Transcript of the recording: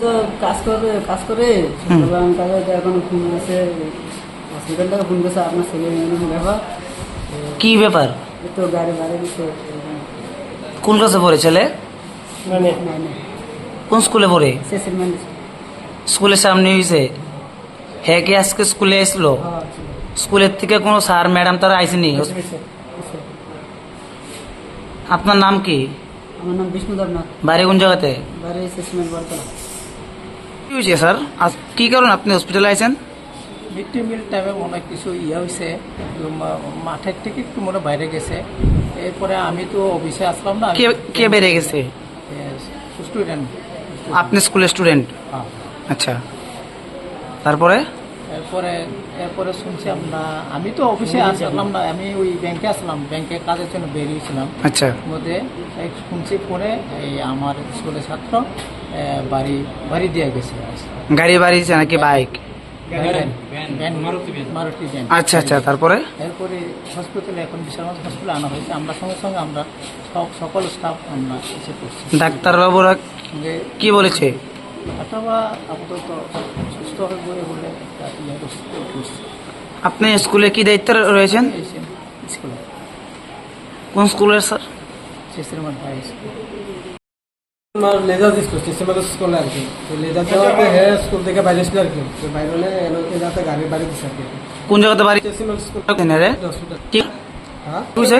তো কাজ করে কাজ করে সকালবেলা কাজে তো এখন ফোন আছে হসপিটাল থেকে ফোন করছে আপনার ছেলে এরকম ব্যাপার? কি ব্যাপার? তো গাড়ি বাড়ি দিচ্ছে কোন ক্লাসে পড়ে ছেলে? মানে। কোন স্কুলে পড়ে? স্কুলের সামনে হয়েছে হ্যাঁ কি আজকে স্কুলে আসলো হ্যাঁ স্কুলের থেকে কোনো স্যার ম্যাডাম তারা আইসেনি? আপনার নাম কি? আমার নাম বিষ্ণুধর নাথ। বাড়ি কোন জায়গাতে? বাড়ি কি হয়েছে স্যার। আজ কি কারণ আপনি হসপিটালে আইছেন? মিড ডে মিল টাইমে হয় কিছু ইয়ে হয়েছে মাঠের থেকে একটু মনে বাইরে গেছে। এরপরে আমি তো অফিসে আসলাম না কে কে বেড়ে গেছে? স্টুডেন্ট আপনি স্কুলের স্টুডেন্ট হ্যাঁ। আচ্ছা। তারপরে? এরপরে এরপরে শুনছি আমরা আমি তো অফিসে আসলাম না আমি ওই ব্যাংকে আসলাম ব্যাংকে কাজের জন্য বেরিয়েছিলাম। আচ্ছা। মধ্যে শুনছি পরে এই আমার স্কুলের ছাত্র বাড়ি বাড়ি দিয়ে গেছে গাড়ি বাড়িছে নাকি বাইক? মারুতি আচ্ছা আচ্ছা তারপরে? এরপরে হসপিটালে এখন বিশালগঞ্জ হসপিটালে আনা হয়েছে। আমরা সঙ্গে সঙ্গে আমরা সব সকল স্টাফ আমরা এসে করছি ডাক্তারবাবুরা কি বলেছে? অথবা আপাতত সুস্থ হয়ে বলে। আপনি স্কুলে কি দায়িত্বে রয়েছেন? স্কুলে কোন স্কুলের স্যার? শেষের মধ্যে হাই স্কুল। আমার লেজার দিস করছে সিমেন্ট স্কুলে আর কি তো লেজার দেওয়াতে হে স্কুল থেকে বাইরে ছিল আর কি তো বাইরে হলে এলোকে যাতে গাড়ি বাড়ি দিছে আর কি। কোন জায়গাতে বাড়ি? সিমেন্ট স্কুল রে। হসপিটাল কি হ্যাঁ? হয়েছে